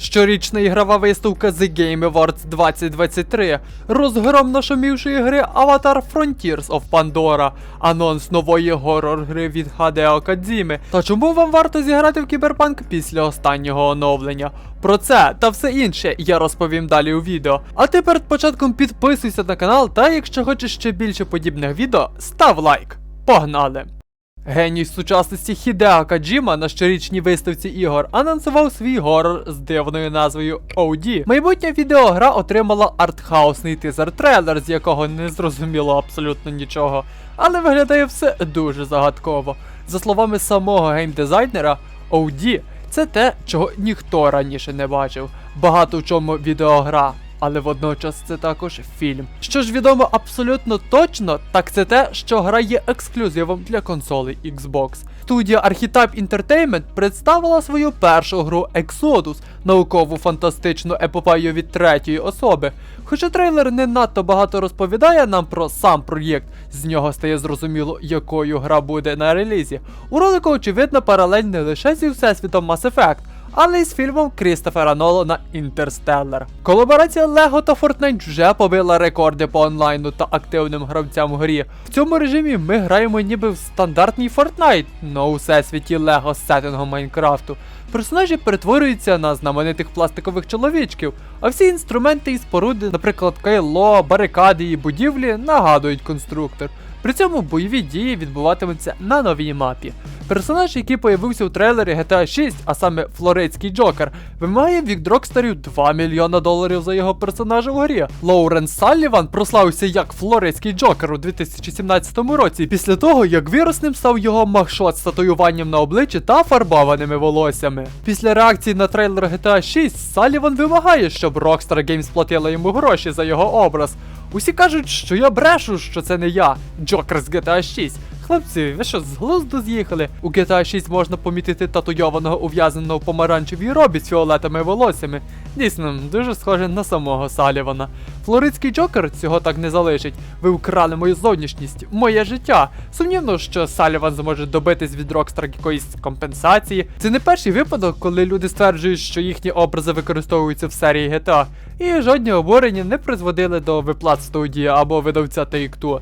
Щорічна ігрова виставка The Game Awards 2023, розгром нашумівшої гри Avatar Frontiers of Pandora, анонс нової горор-гри від Хадео Кадзіми. Та чому вам варто зіграти в Кіберпанк після останнього оновлення? Про це та все інше я розповім далі у відео. А ти перед початком підписуйся на канал, та якщо хочеш ще більше подібних відео, став лайк. Погнали! Геній сучасності Хідеа Каджіма на щорічній виставці ігор анонсував свій горор з дивною назвою OD. Майбутня відеогра отримала артхаусний тизер-трейлер, з якого не зрозуміло абсолютно нічого, але виглядає все дуже загадково. За словами самого геймдизайнера, OD це те, чого ніхто раніше не бачив. Багато в чому відеогра. Але водночас це також фільм. Що ж відомо абсолютно точно, так це те, що гра є ексклюзивом для консолей Xbox. Студія Archetype Entertainment представила свою першу гру Exodus, наукову фантастичну епопею від третьої особи. Хоча трейлер не надто багато розповідає нам про сам проєкт, з нього стає зрозуміло, якою гра буде на релізі. У ролику очевидно паралель не лише зі всесвітом Mass Effect, але й з фільмом Крістофера Нолана Інтерстеллар. Колаборація Lego та Fortnite вже побила рекорди по онлайну та активним гравцям в грі. В цьому режимі ми граємо ніби в стандартній Fortnite, но у всесвіті Лего з сеттингом Майнкрафту. Персонажі перетворюються на знаменитих пластикових чоловічків, а всі інструменти і споруди, наприклад, кайло, барикади і будівлі, нагадують конструктор. При цьому бойові дії відбуватимуться на новій мапі. Персонаж, який появився у трейлері GTA 6, а саме Флоридський Джокер, вимагає від Рокстерів 2 мільйона доларів за його персонажа в грі. Лоурен Салліван прославився як Флоридський Джокер у 2017 році, після того, як вірусним став його махшот з татуюванням на обличчі та фарбованими волоссями. Після реакції на трейлер GTA 6, Салліван вимагає, щоб Rockstar Games платила йому гроші за його образ. Усі кажуть, що я брешу, що це не я, Джокер з GTA 6. Хлопці, ви що, з глузду з'їхали? У GTA 6 можна помітити татуйованого ув'язаного помаранчевій робі з фіолетовими волоссями. Дійсно, дуже схоже на самого Салівана. Флоридський Джокер цього так не залишить. Ви вкрали мою зовнішність, моє життя. Сумнівно, що Саліван зможе добитись від Rockstar якоїсь компенсації. Це не перший випадок, коли люди стверджують, що їхні образи використовуються в серії GTA, і жодні обурення не призводили до виплат студії або видавця Take-Two.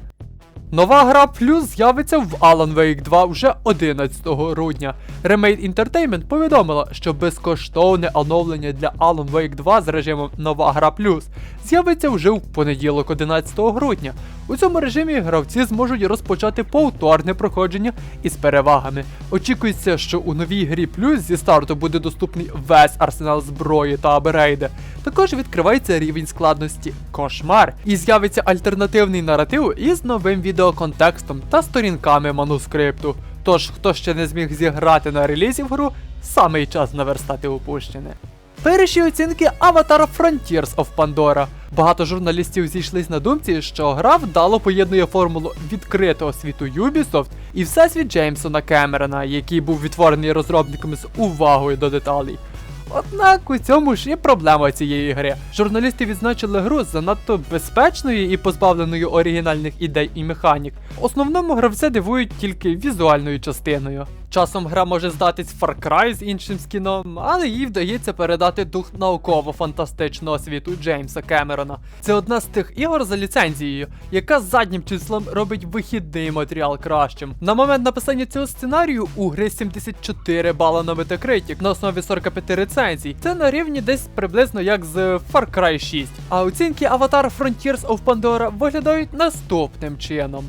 Нова гра плюс з'явиться в Alan Wake 2 вже 11 грудня. Remade Entertainment повідомила, що безкоштовне оновлення для Alan Wake 2 з режимом Нова гра плюс з'явиться вже в понеділок 11 грудня. У цьому режимі гравці зможуть розпочати повторне проходження із перевагами. Очікується, що у новій грі плюс зі старту буде доступний весь арсенал зброї та аберейди. Також відкривається рівень складності кошмар і з'явиться альтернативний наратив із новим відеоконтекстом та сторінками манускрипту. Тож, хто ще не зміг зіграти на релізі в гру, самий час наверстати упущене. Перші оцінки Avatar Frontiers of Pandora. Багато журналістів зійшлись на думці, що гра вдало поєднує формулу відкритого світу Ubisoft і всесвіт Джеймсона Кемерона, який був відтворений розробниками з увагою до деталей. Однак у цьому ж і проблема цієї гри. Журналісти відзначили гру занадто безпечною і позбавленою оригінальних ідей і механік. Основному гравця дивують тільки візуальною частиною. Часом гра може здатись Far Cry з іншим скіном, але їй вдається передати дух науково-фантастичного світу Джеймса Кемерона. Це одна з тих ігор за ліцензією, яка заднім числом робить вихідний матеріал кращим. На момент написання цього сценарію у гри 74 бала на Metacritic на основі 45 рецензій. Це на рівні десь приблизно як з Far Cry 6. А оцінки Avatar Frontiers of Pandora виглядають наступним чином.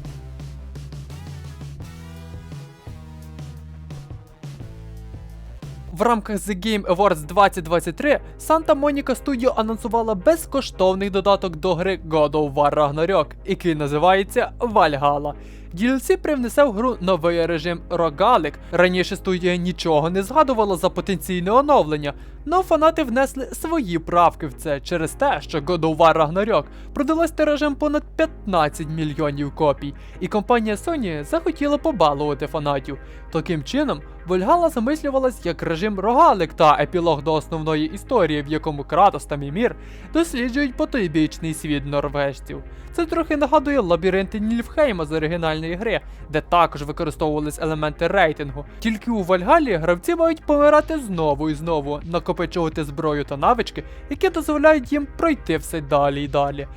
В рамках The Game Awards 2023 Santa Monica Studio анонсувала безкоштовний додаток до гри God of War Ragnarok, який називається Valhalla. DLC привнесе в гру новий режим рогалик. Раніше студія нічого не згадувала за потенційне оновлення, но фанати внесли свої правки в це через те, що God of War Ragnarok продалась тиражем понад 15 мільйонів копій, і компанія Sony захотіла побалувати фанатів. Таким чином, Вольгала замислювалась як режим рогалик та епілог до основної історії, в якому Кратос та Мімір досліджують потойбічний світ норвежців. Це трохи нагадує лабіринти Нільфхейма з оригінальної нормальної гри, де також використовувались елементи рейтингу. Тільки у Вальгалі гравці мають помирати знову і знову, накопичувати зброю та навички, які дозволяють їм пройти все далі і далі.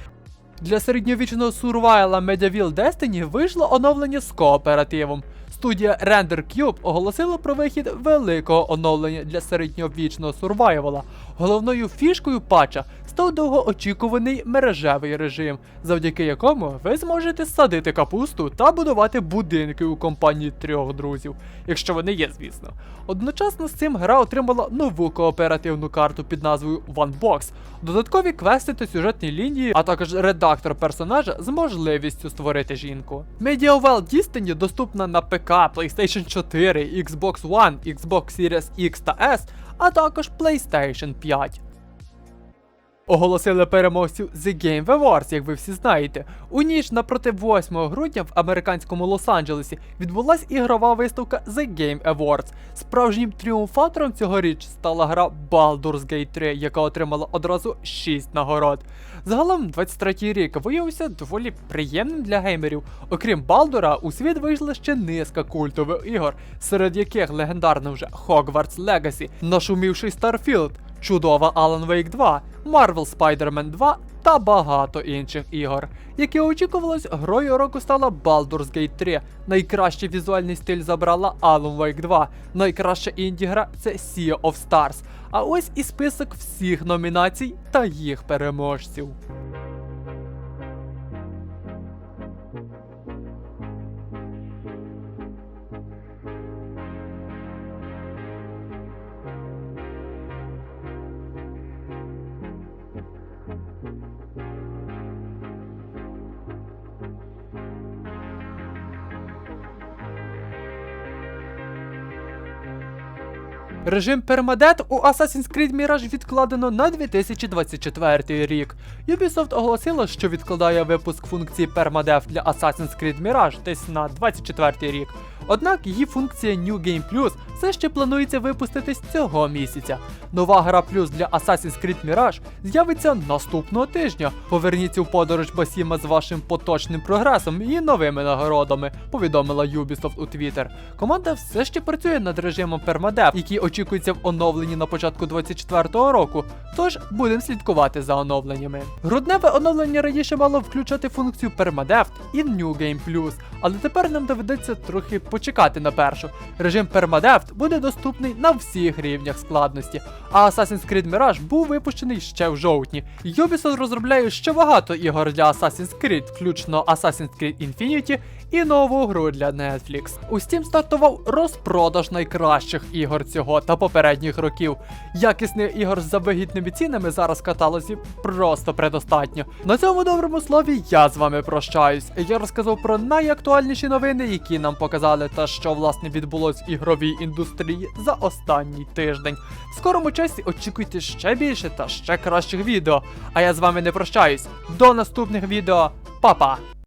Для середньовічного сурвайла Medieval Destiny вийшло оновлення з кооперативом. Студія Render Cube оголосила про вихід великого оновлення для середньовічного сурвайвала. Головною фішкою патча став довгоочікуваний мережевий режим, завдяки якому ви зможете садити капусту та будувати будинки у компанії трьох друзів, якщо вони є, звісно. Одночасно з цим гра отримала нову кооперативну карту під назвою One Box, додаткові квести та сюжетні лінії, а також редактор персонажа з можливістю створити жінку. Medieval Destiny доступна на ПК, PlayStation 4, Xbox One, Xbox Series X та S, а також PlayStation 5. Оголосили переможців The Game Awards, як ви всі знаєте. У ніч напроти 8 грудня в американському Лос-Анджелесі відбулась ігрова виставка The Game Awards. Справжнім тріумфатором цьогоріч стала гра Baldur's Gate 3, яка отримала одразу 6 нагород. Загалом 23-й рік виявився доволі приємним для геймерів. Окрім Балдура, у світ вийшла ще низка культових ігор, серед яких легендарно вже Hogwarts Legacy, нашумівший Starfield, чудова Alan Wake 2, Marvel Spider-Man 2 та багато інших ігор. Як і очікувалось, грою року стала Baldur's Gate 3. Найкращий візуальний стиль забрала Alan Wake 2. Найкраща інді-гра це Sea of Stars. А ось і список всіх номінацій та їх переможців. Режим пермадет у Assassin's Creed Mirage відкладено на 2024 рік. Ubisoft оголосила, що відкладає випуск функції пермадев для Assassin's Creed Mirage десь на 24 рік. Однак її функція New Game Plus все ще планується випуститись цього місяця. Нова гра плюс для Assassin's Creed Mirage з'явиться наступного тижня. Поверніться в подорож Басіма з вашим поточним прогресом і новими нагородами, повідомила Ubisoft у Twitter. Команда все ще працює над режимом Permadev, який очікується в оновленні на початку 24-го року. Тож будемо слідкувати за оновленнями. Грудневе оновлення раніше мало включати функцію Permadev і New Game Plus, але тепер нам доведеться трохи почекати на першу. Режим Permadev буде доступний на всіх рівнях складності. А Assassin's Creed Mirage був випущений ще в жовтні. Ubisoft розробляє ще багато ігор для Assassin's Creed, включно Assassin's Creed Infinity і нову гру для Netflix. У Steam стартував розпродаж найкращих ігор цього та попередніх років. Якісних ігор за вигідними цінами зараз в каталозі просто предостатньо. На цьому доброму слові я з вами прощаюсь. Я розказав про найактуальніші новини, які нам показали, та що власне відбулось в ігровій індустрії за останній тиждень. В скорому часі очікуйте ще більше та ще кращих відео. А я з вами не прощаюсь. До наступних відео. Па-па!